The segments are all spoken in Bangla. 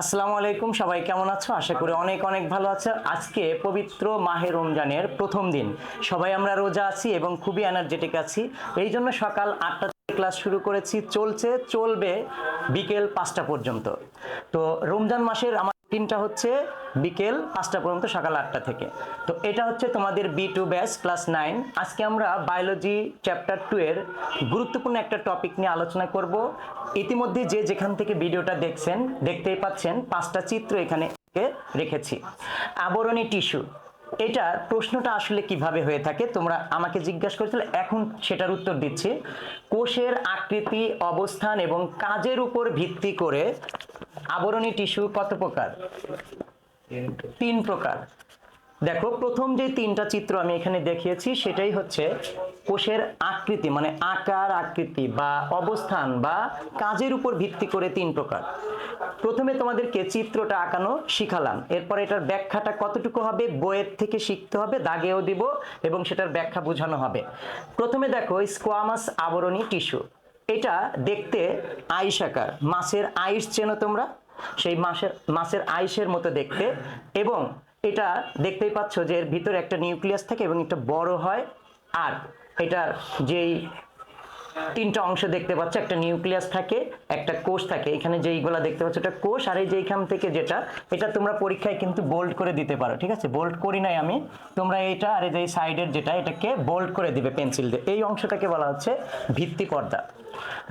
আসসালামু আলাইকুম সবাই কেমন আছো? আশা করি অনেক অনেক ভালো আছো। আজকে পবিত্র মাহে রমজানের প্রথম দিন। সবাই আমরা রোজা আছি এবং খুবই এনার্জেটিক আছি। এই জন্য সকাল আটটা থেকে ক্লাস শুরু করেছি। চলছে চলবে বিকেল পাঁচটা পর্যন্ত। তো রমজান মাসের আমার তিনটা হচ্ছে বিকেল পাঁচটা পর্যন্ত সকাল আটটা থেকে। তো এটা হচ্ছে তোমাদের B two batch class nine আজকে আমরা বায়োলজি চ্যাপ্টার টু এর গুরুত্বপূর্ণ একটা টপিক নিয়ে আলোচনা করব। ইতিমধ্যে যে যেখান থেকে ভিডিওটা দেখছেন, দেখতেই পাচ্ছেন, পাঁচটা চিত্র এখানে রেখেছি। আবরণী টিস্যু এটা প্রশ্নটা আসলে কীভাবে হয়ে থাকে? তোমরা আমাকে জিজ্ঞাসা করেছিলে, এখন সেটার উত্তর দিচ্ছি। কোষের আকৃতি, অবস্থান এবং কাজের উপর ভিত্তি করে আবরণী টিস্যু কত প্রকার? তিন প্রকার। দেখো, প্রথম যে তিনটা চিত্র আমি এখানে দেখিয়েছি, সেটাই হচ্ছে কোষের আকৃতি মানে আকার আকৃতি বা অবস্থান বা কাজের উপর ভিত্তি করে তিন প্রকার। প্রথমে তোমাদেরকে চিত্রটা আঁকানো শিখালাম। এরপর এটার ব্যাখ্যাটা কতটুকু হবে, বইয়ের থেকে শিখতে হবে, দাগেও দিব এবং সেটার ব্যাখ্যা বোঝানো হবে। প্রথমে দেখো স্কোয়ামাস আবরণী টিস্যু। এটা দেখতে আইস আকার, মাছের আইস চেনো তোমরা? সেই মাসের মাছের আইসের মতো দেখতে এবং এটা দেখতেই পাচ্ছ যে এর ভিতরে একটা নিউক্লিয়াস থাকে এবং এটা বড় হয়, আর এটার যেই তিনটা অংশ দেখতে পাচ্ছ, একটা নিউক্লিয়াস থাকে, একটা কোষ থাকে। এখানে যেইগুলা দেখতে পাচ্ছ, এটা কোষ, আর এই যে এইখান থেকে যেটা, এটা তোমরা পরীক্ষায় কিন্তু বোল্ড করে দিতে পারো, ঠিক আছে? বোল্ড করি নাই আমি। তোমরা এটা আর এই যে সাইডের যেটা, এটাকে বোল্ড করে দিবে পেন্সিল দিয়ে। এই অংশটাকে বলা হচ্ছে ভিত্তি পর্দা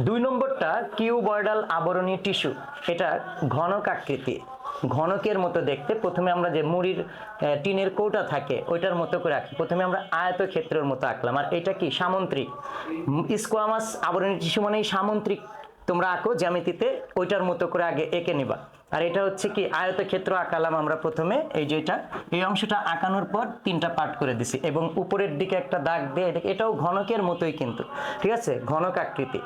দুই নম্বরটা কিউবয়েডাল আবরণী টিস্যু এটা ঘনক আকৃতি ঘনকের মতো দেখতে। প্রথমে আমরা যে মুড়ির টিনের কৌটা থাকে, ওইটার মতো করে আঁকি। প্রথমে আমরা আয়ত ক্ষেত্রের মতো আঁকলাম। আর এটা কি? সামন্ত্রিক। স্কোয়ামাস আবরণী টিস্যু মানে সামন্ত্রিক তোমরা আঁকো, জ্যামিতিতে ওইটার মতো করে আগে এঁকে নিবা। আর এটা হচ্ছে কি আয়তক্ষেত্র আঁকালাম আমরা প্রথমে, এই যে এটা। এই অংশটা আঁকানোর পর তিনটা পার্ট করে দিছি এবং উপরের দিকে একটা দাগ দিয়ে এটা এটাও ঘনকের মতোই কিন্তু, ঠিক আছে? ঘনক আকৃতি।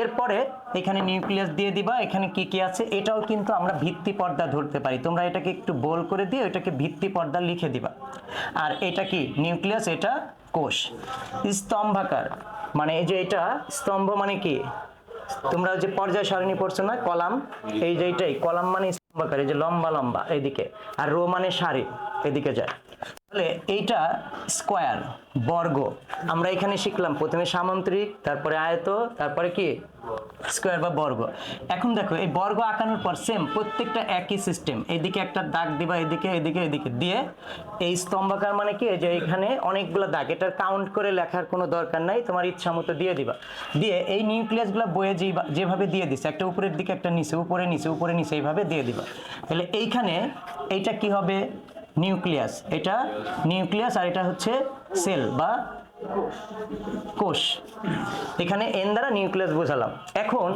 এরপরে এখানে নিউক্লিয়াস দিয়ে দিবা, এখানে কি কি আছে? এটাও কিন্তু আমরা ভিত্তি পর্দা ধরতে পারি। তোমরা এটাকে একটু গোল করে দিয়ে এটাকে ভিত্তি পর্দা লিখে দিবা। আর এটা কি? নিউক্লিয়াস, এটা কোষ। স্তম্ভাকার। মানে এই যে এটা, স্তম্ভ মানে কি? তোমরা যে পর্যায় সারণী পড়ছো না, কলাম, এই যে এইটাই, কলাম মানে স্তম্ভাকার, এই যে লম্বা লম্বা, এইদিকে। আর রো মানে সারি। এদিকে যায়। তাহলে এইটা স্কোয়ার, বর্গ। আমরা এখানে শিখলাম, প্রথমে সামন্ত্রিক, তারপরে আয়ত, তারপরে কি? স্কোয়ার বা বর্গ। এখন দেখো, এই বর্গ আঁকানোর পর সেম প্রত্যেকটা একই সিস্টেম এইদিকে একটা দাগ দিবা, এদিকে এদিকে এদিকে। দিয়ে এই স্তম্ভাকার মানে কি? যে এখানে অনেকগুলো দাগ। এটার কাউন্ট করে লেখার কোনো দরকার নাই, তোমার ইচ্ছা মতো দিয়ে দিবা। দিয়ে এই নিউক্লিয়াসগুলো বয়ে যেই যেভাবে দিয়ে দিছে, একটা উপরের দিকে, একটা নিচে, উপরে নিচে উপরে নিচে, এইভাবে দিয়ে দিবা। তাহলে এইখানে এইটা কি হবে? নিউক্লিয়াস। এটা নিউক্লিয়াস আর এটা হচ্ছে সেল বা কোষ। এখানে এন দ্বারা নিউক্লিয়াস বোঝালাম। এখন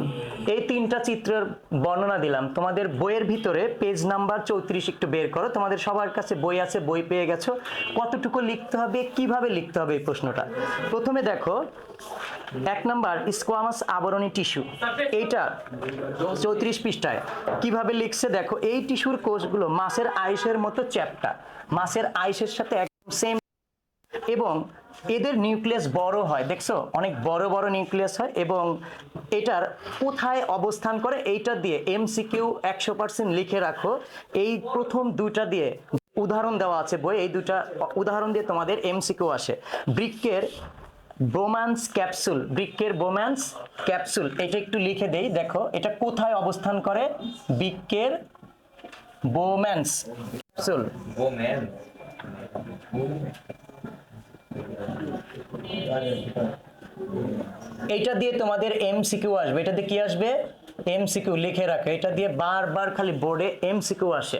এই তিনটা চিত্রের বর্ণনা দিলাম। তোমাদের বইয়ের ভিতরে পেজ নাম্বার চৌত্রিশ একটু বের করো। তোমাদের সবার কাছে বই আছে, বই পেয়ে গেছো। কতটুকু লিখতে হবে, কীভাবে লিখতে হবে এই প্রশ্নটা? প্রথমে দেখো, এক নাম্বার স্কোয়ামাস আবরণী টিস্যু। এইটা চৌত্রিশ পৃষ্ঠায়। কীভাবে লিখছে দেখো, এই টিস্যুর কোষগুলো মাছের আইসের মতো চ্যাপ্টা। মাছের আইসের সাথে একদম সেম এবং এদের নিউক্লিয়াস বড় হয়, দেখছ? অনেক বড় বড় নিউক্লিয়াস হয় এবং এটার কোথায় অবস্থান করে এইটা দিয়ে এমসিকিউ একশো পার্সেন্ট লিখে রাখো। এই প্রথম দুইটা দিয়ে উদাহরণ দেওয়া আছে বই, এই দুটা উদাহরণ দিয়ে তোমাদের এমসিকিউ আসে। বৃক্কের বোম্যান্স ক্যাপসুল বৃক্কের বোম্যান্স ক্যাপসুল, এটা একটু লিখে দেই, দেখো, এটা কোথায় অবস্থান করে? বৃক্কের বোম্যান্স ক্যাপসুল. এইটা দিয়ে তোমাদের এম সিকিউ আসবে। এটাতে কি আসবে? এমসিকিউ লিখে রাখো, এটা দিয়ে বারবার খালি বোর্ডে এমসিকিউ আসে।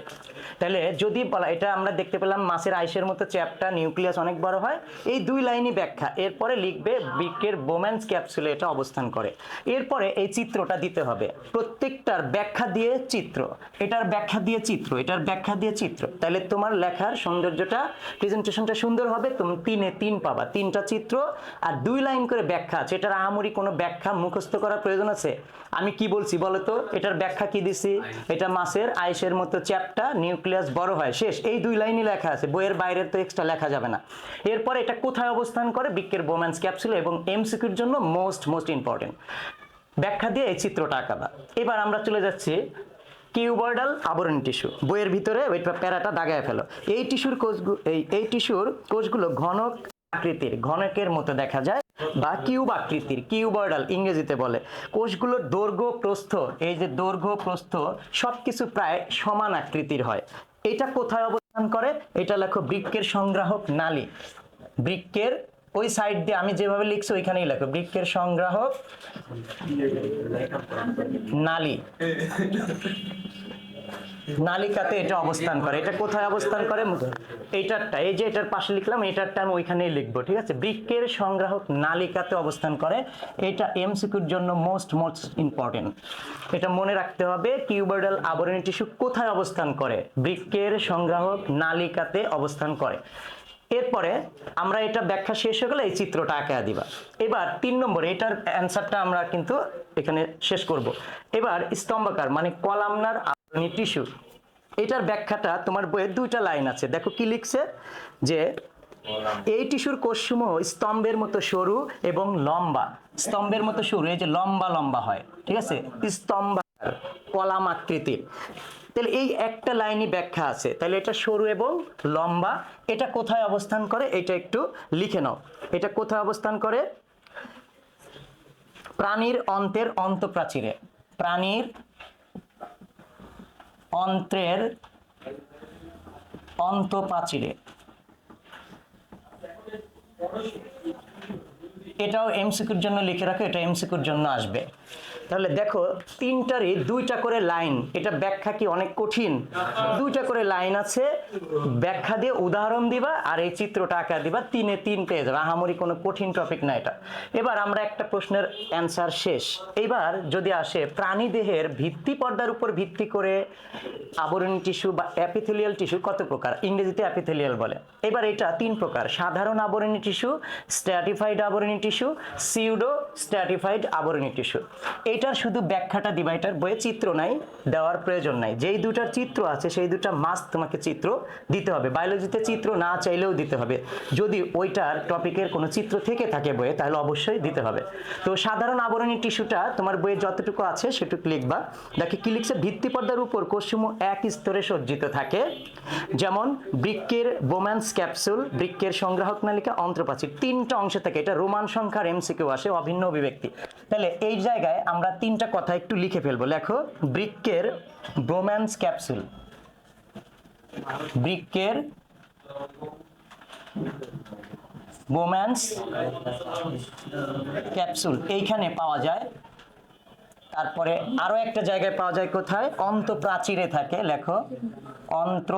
তাহলে যদি বলা, এটা আমরা দেখতে পেলাম মাছের আইসের মতো চ্যাপটা, নিউক্লিয়াস অনেক বড় হয়, এই দুই লাইনই ব্যাখ্যা। এরপরে লিখবে বৃক্কের বোম্যান্স ক্যাপসুলে এটা অবস্থান করে। এরপরে এই চিত্রটা দিতে হবে। প্রত্যেকটার ব্যাখ্যা দিয়ে চিত্র। এটার ব্যাখ্যা দিয়ে চিত্র, এটার ব্যাখ্যা দিয়ে চিত্র। তাহলে তোমার লেখার সৌন্দর্যটা, প্রেজেন্টেশনটা সুন্দর হবে, তুমি তিনে তিন পাবা। তিনটা চিত্র আর দুই লাইন করে ব্যাখ্যা আছে। এটার আহামরি কোনো ব্যাখ্যা মুখস্থ করার প্রয়োজন আছে? আমি কি বলছি? বলো তো এটার ব্যাখ্যা কি দিছি? এটা মাছের আইসের মতো চ্যাপটা নিউক্লিয়াস বড় হয়। শেষ। এই দুই লাইনই লেখা আছে। বইয়ের বাইরে তো এক্সট্রা লেখা যাবে না। এরপর এটা কোথায় অবস্থান করে? বৃক্কের বোম্যান্স ক্যাপসুল এবং এমসিকিউর জন্য মোস্ট মোস্ট ইম্পর্টেন্ট। ব্যাখ্যা দিয়ে এই চিত্রটা আঁকাবা। এবার আমরা চলে যাচ্ছি কিউবার্ডাল আবরণ টিস্যু। বইয়ের ভিতরে ওই প্যারাটা দাগায় ফেলো। এই টিস্যুর এই এই টিস্যুর কোষগুলো ঘনক আকৃতির, ঘনকের মতো দেখা যায়, বা কিউব আকৃতির কিউবার্ডাল ইংরেজিতে বলে। কোষগুলোর দৈর্ঘ্য, প্রস্থ, এই যে দৈর্ঘ্য, প্রস্থ, সবকিছু প্রায় সমান আকৃতির হয়। এটা কোথায় অবস্থান করে? এটা লেখো বৃক্কের সংগ্রাহক নালী। বৃক্কের ওই সাইড দিয়ে আমি যেভাবে লিখছি, ওইখানেই লেখো। বৃক্কের সংগ্রাহক নালী। নালিকাতে এটা অবস্থান করে। এটা কোথায় অবস্থান করে? এইটারটা। এই যে এটার পাশে লিখলাম এটারটা আমি ওইখানেই লিখব, ঠিক আছে? বৃক্কের সংগ্রাহক নালিকাতে অবস্থান করে। এটা এমসিকিউর জন্য মোস্ট মোস্ট ইম্পর্টেন্ট এটা মনে রাখতে হবে কিউবার্ডাল আবরণী টিস্যু কোথায় অবস্থান করে? বৃক্কের সংগ্রাহক নালিকাতে অবস্থান করে। এরপরে আমরা এটা ব্যাখ্যা শেষ হয়ে গেলে এই চিত্রটা আঁকা দিবা। এবার তিন নম্বর, এটার অ্যান্সারটা আমরা কিন্তু এখানে শেষ করব। এবার স্তম্ভাকার মানে কলামনার টিস্যু। এটার ব্যাখ্যাটা তোমার বইয়ে দুইটা লাইন আছে। দেখো কি লিখছে? যে এই টিস্যুর কোষসমূহ স্তম্ভের মতো সরু এবং লম্বা। স্তম্ভের মতো সরু, এই যে লম্বা লম্বা হয়, ঠিক আছে? স্তম্ভাকার, কলাম আকৃতির তাহলে এই একটা লাইনই ব্যাখ্যা আছে। তাহলে এটা সরু এবং লম্বা, এটা কোথায় অবস্থান করে? এটা একটু লিখে নাও। এটা কোথায় অবস্থান করে? প্রাণীর অন্তের অন্তঃপ্রাচীরে। প্রাণীর অন্ত্রের অন্ত প্রাচীরে এটাও এমসিকিউর জন্য লিখে রাখো এটা এমসিকিউর জন্য আসবে। তাহলে দেখো, তিনটারই দুইটা করে লাইন, এটা ব্যাখ্যা কি অনেক কঠিন? দুইটা করে লাইন আছে, ব্যাখ্যা দিয়ে উদাহরণ দিবা, আর এই চিত্রটা আঁকা দিবা, তিনে তিন পেয়ে যাবে। আহামরি কোনো কঠিন টপিক না এটা। এবার আমরা একটা প্রশ্নের অ্যান্সার শেষ। এবার যদি আসে, প্রাণী দেহের ভিত্তি পর্দার উপর ভিত্তি করে আবরণী টিস্যু বা অ্যাপিথেলিয়াল টিস্যু কত প্রকার? ইংরেজিতে অ্যাপিথেলিয়াল বলে। এবার এটা তিন প্রকার। সাধারণ আবরণী টিস্যু স্ট্র্যাটিফাইড আবরণী টিস্যু সিউডো স্ট্র্যাটিফাইড আবরণী টিস্যু এইটার শুধু ব্যাখ্যাটা এটার বইয়ে চিত্র নাই, দেওয়ার প্রয়োজন নাই। যেই দুটার চিত্র আছে, সেই দুটা মাস্ট তোমাকে চিত্র দিতে হবে। বায়োলজিতে চিত্র না চাইলেও দিতে হবে। যদি ওইটার টপিকের কোনো চিত্র থেকে থাকে বইয়ে, তাহলে অবশ্যই দিতে হবে। তো সাধারণ আবরণী টিস্যুটা তোমার বইয়ে যতটুকু আছে, সেটুকু লিখবা। দেখে, কি লিখছে? ভিত্তি পর্দার উপর কোষসমূহ এক স্তরে সজ্জিত থাকে। যেমন, বৃক্কের বোম্যান্স ক্যাপসুল, বৃক্কের সংগ্রাহক নালিকা অন্ত্রপ্রাচীর তিনটা অংশ থাকে, এটা রোমান সংখ্যার এমসিকিউ আসে, অভিন্ন অভিব্যক্তি। তাহলে এই জায়গায় আমরা তিনটা কথা একটু লিখে ফেলব। লেখো, বৃক্কের ব্রোম্যান্স ক্যাপসুল বৃক্কের বোম্যান্স ক্যাপসুল এইখানে পাওয়া যায়। তারপরে আরও একটা জায়গায় পাওয়া যায় কোথায়? অন্ত প্রাচীরে থাকে। লেখো অন্ত্র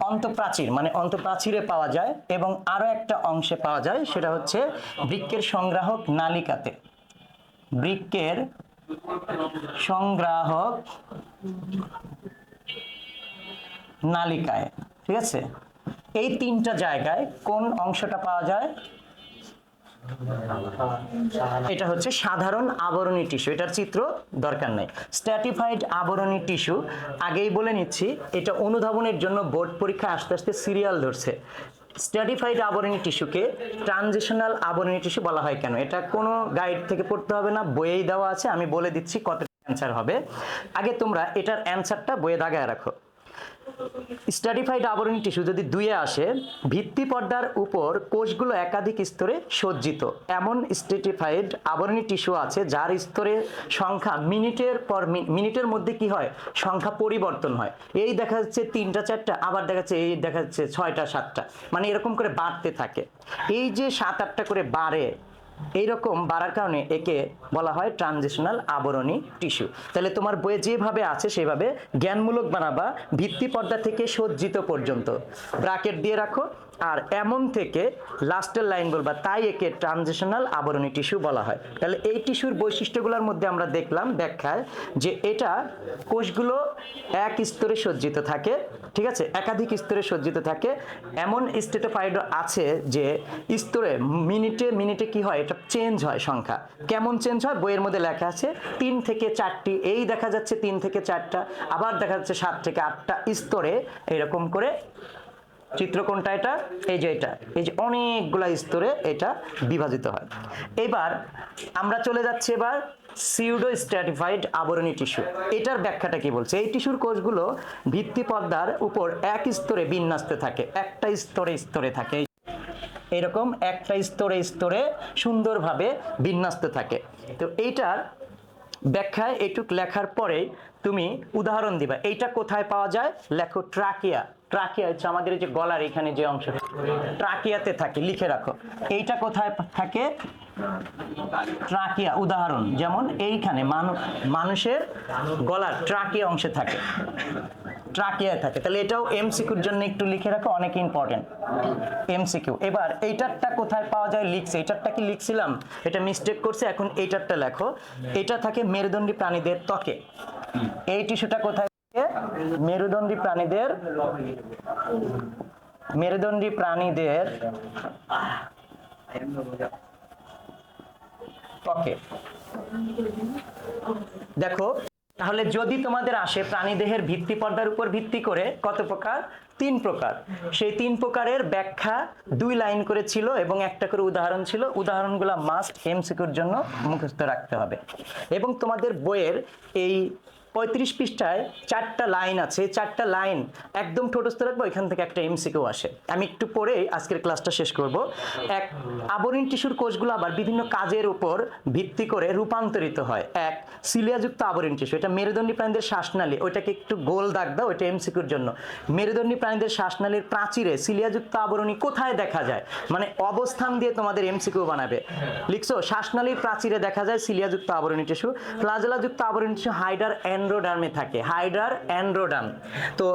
অন্তঃপ্রাচীর মানে অন্তপ্রাচীরে পাওয়া যায় এবং আরও একটা অংশে পাওয়া যায়, সেটা হচ্ছে বৃক্কের সংগ্রাহক নালিকাতে। বৃক্কের সংগ্রাহক নালিকায়, ঠিক আছে? এই তিনটা জায়গায় কোন অংশটা পাওয়া যায়? এটা হচ্ছে সাধারণ আবরণী টিস্যু, এটার চিত্র দরকার নাই। স্ট্যাটিফাইড আবরণী টিস্যু, আগেই বলে নিচ্ছি, এটা অনুধাবনের জন্য বোর্ড পরীক্ষা আস্তে আস্তে সিরিয়াল ধরছে। স্ট্যাটিফাইড আবরণী টিস্যুকে ট্রানজিশনাল আবরণী টিস্যু বলা হয় কেন? এটা কোনো গাইড থেকে পড়তে হবে না, বইয়েই দেওয়া আছে, আমি বলে দিচ্ছি কত অ্যান্সার হবে। আগে তোমরা এটার অ্যান্সারটা বইয়ে দাগায় রাখো। স্ট্যাটিফাইড আবরণী টিস্যু যদি দুইয়ে আসে, ভিত্তি পর্দার উপর কোষগুলো একাধিক স্তরে সজ্জিত। এমন স্ট্যাটিফাইড আবরণী টিস্যু আছে যার স্তরের সংখ্যা মিনিটের পর মিনিটের মধ্যে কি হয়? সংখ্যা পরিবর্তন হয়। এই দেখা যাচ্ছে তিনটা, চারটা, আবার দেখা যাচ্ছে এই দেখা যাচ্ছে ছয়টা, সাতটা। মানে এরকম করে বাড়তে থাকে। এই যে সাত, আটটা করে বাড়ে এইরকম বাড়ার কারণে একে বলা হয় ট্রানজিশনাল আবরণী টিস্যু। তাহলে তোমার বইয়ে যেভাবে আছে সেভাবে জ্ঞানমূলক বানাবা ভিত্তি পর্দা থেকে সজ্জিত পর্যন্ত। ব্রাকেট দিয়ে রাখো আর এমন থেকে লাস্টের লাইন বলবা, তাই একে ট্রানজিশনাল আবরণী টিস্যু বলা হয়। তাহলে এই টিস্যুর বৈশিষ্ট্যগুলোর মধ্যে আমরা দেখলাম ব্যাখ্যায় যে এটা কোষগুলো এক স্তরে সজ্জিত থাকে, ঠিক আছে? একাধিক স্তরে সজ্জিত থাকে। এমন স্টেটোফাইড আছে যে স্তরে মিনিটে মিনিটে কি হয়, এটা চেঞ্জ হয় সংখ্যা। কেমন চেঞ্জ হয়? বইয়ের মধ্যে লেখা আছে, তিন থেকে চারটি, এই দেখা যাচ্ছে তিন থেকে চারটা, আবার দেখা যাচ্ছে সাত থেকে আটটা স্তরে এরকম করে চিত্র কোনটা এটা? এই যে এটা। এই যে অনেকগুলা স্তরে এটা বিভাজিত হয়। এবার আমরা চলে যাচ্ছি এবার সিউডো স্ট্র্যাটিফাইড আবরণী টিস্যু। এটার ব্যাখ্যাটা কি বলছে? এই টিস্যুর কোষগুলো ভিত্তি পর্দার উপর এক স্তরে বিন্যস্ত থাকে, একটা স্তরে স্তরে থাকে। এরকম একটা স্তরে স্তরে সুন্দরভাবে বিন্যস্ত থাকে। তো এইটার ব্যাখ্যায় এইটুক লেখার পরে তুমি উদাহরণ দিবা। এইটা কোথায় পাওয়া যায়? লেখো ট্রাকিয়া। ট্রাকিয়া হচ্ছে আমাদের যে গলার এখানে যে অংশ। ট্রাকিয়াতে থাকে, লিখে রাখো। এইটা কোথায় থাকে? ট্রাকিয়া, উদাহরণ। যেমন এইখানে মানুষের গলার ট্রাকিয়া অংশে থাকে। ট্রাকিয়া থাকে। তাহলে এটাও এমসিকিউর জন্য একটু লিখে রাখো, অনেক ইম্পর্টেন্ট এমসিকিউ। এবার এইটারটা কোথায় পাওয়া যায়? লিখছে। এইটারটা কি লিখছিলাম? এটা মিস্টেক করছে। এখন এইটারটা লেখো। এটা থাকে মেরুদণ্ডী প্রাণীদের ত্বকে। এই টিস্যুটা কোথায় মেরুদণ্ডী প্রাণীদের মেরুদণ্ডী প্রাণীদের দেখো, তাহলে যদি তোমাদের আসে প্রাণীদেহের ভিত্তি পর্দার উপর ভিত্তি করে, কত প্রকার? তিন প্রকার। সেই তিন প্রকারের ব্যাখ্যা দুই লাইন করে ছিল এবং একটা করে উদাহরণ ছিল। উদাহরণগুলো মাস্ট এমসিকিউর জন্য মুখস্থ রাখতে হবে। এবং তোমাদের বইয়ের এই পঁয়ত্রিশ পৃষ্ঠায় চারটা লাইন আছে, চারটা লাইন একদম ঠোঁটস্থ রাখব, এখান থেকে একটা এমসিকিউ আসে। আমি একটু পরে আজকের ক্লাসটা শেষ করব। এক, আবরণ টিস্যুর কোষগুলো আবার বিভিন্ন কাজের উপর ভিত্তি করে রূপান্তরিত হয়। এক, সিলিয়াযুক্ত আবরণ টিস্যু এটা মেরুদণ্ডী প্রাণীদের শ্বাসনালী, ওইটাকে একটু গোল দাগ দাও ওইটা এমসিকিউর জন্য। মেরুদণ্ডী প্রাণীদের শ্বাসনালীর প্রাচীরে সিলিয়াযুক্ত আবরণী কোথায় দেখা যায়? মানে অবস্থান দিয়ে তোমাদের এমসিকিউ বানাবে। লিখছো, শ্বাসনালীর প্রাচীরে দেখা যায় সিলিয়াযুক্ত আবরণী টিস্যু প্লাজলাযুক্ত আবরণী টিস্যু হাইডার অ্যান্ড্রোডার্মে থাকে, হাইড্রার অ্যান্ড্রোডার্ম। তো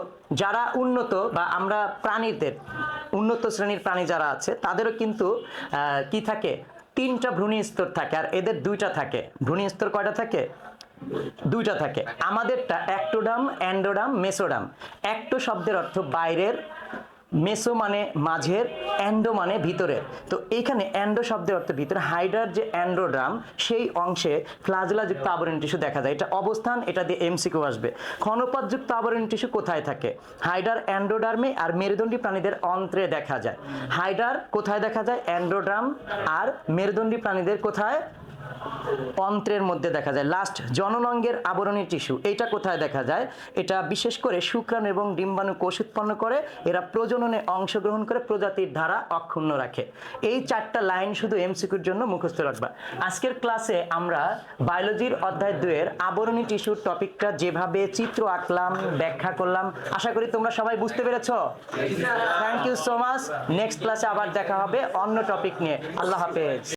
যারা উন্নত বা আমরা প্রাণীদের, উন্নত শ্রেণির প্রাণী যারা আছে, তাদেরও কিন্তু কি থাকে? তিনটা ভ্রূণী স্তর থাকে, আর এদের দুইটা থাকে। ভ্রূণী স্তর কয়টা থাকে? দুইটা থাকে। আমাদেরটা অ্যাক্টোডাম অ্যান্ডোডাম মেসোডাম অ্যাক্টো শব্দের অর্থ বাইরের মেসো মানে মাঝের, অ্যান্ডো মানে ভিতরে তো এইখানে অ্যান্ডো শব্দের অর্থ ভিতরে হাইডার যে অ্যান্ড্রোড্রাম সেই অংশে ফ্লাজলাযুক্ত আবরণ টিস্যু দেখা যায়। এটা অবস্থান, এটা দিয়ে এমসিকিউ আসবে। ক্ষণপাতযুক্ত আবরণ টিস্যু কোথায় থাকে? হাইডার অ্যান্ড্রোডার্মে আর মেরুদণ্ডী প্রাণীদের অন্ত্রে দেখা যায়। হাইডার কোথায় দেখা যায়? অ্যান্ড্রোড্রাম আর মেরুদণ্ডী প্রাণীদের কোথায়? অন্ত্রের মধ্যে দেখা যায়। লাস্ট জননঙ্গের আবরণী টিস্যু। এইটা কোথায় দেখা যায়? এটা বিশেষ করে শুক্রাণু এবং ডিম্বাণু কোষ উৎপন্ন করে। এরা প্রজননে অংশগ্রহণ করে, প্রজাতির ধারা অক্ষুণ্ণ রাখে। এই চারটা লাইন শুধু এমসিকিউর জন্য মুখস্থ রাখবা। আজকের ক্লাসে আমরা বায়োলজির অধ্যায় দুয়ের আবরণী টিস্যুর টপিকটা যেভাবে চিত্র আঁকলাম, ব্যাখ্যা করলাম, আশা করি তোমরা সবাই বুঝতে পেরেছ? Thank you so much next ক্লাসে আবার দেখা হবে অন্য টপিক নিয়ে। আল্লাহ হাফেজ।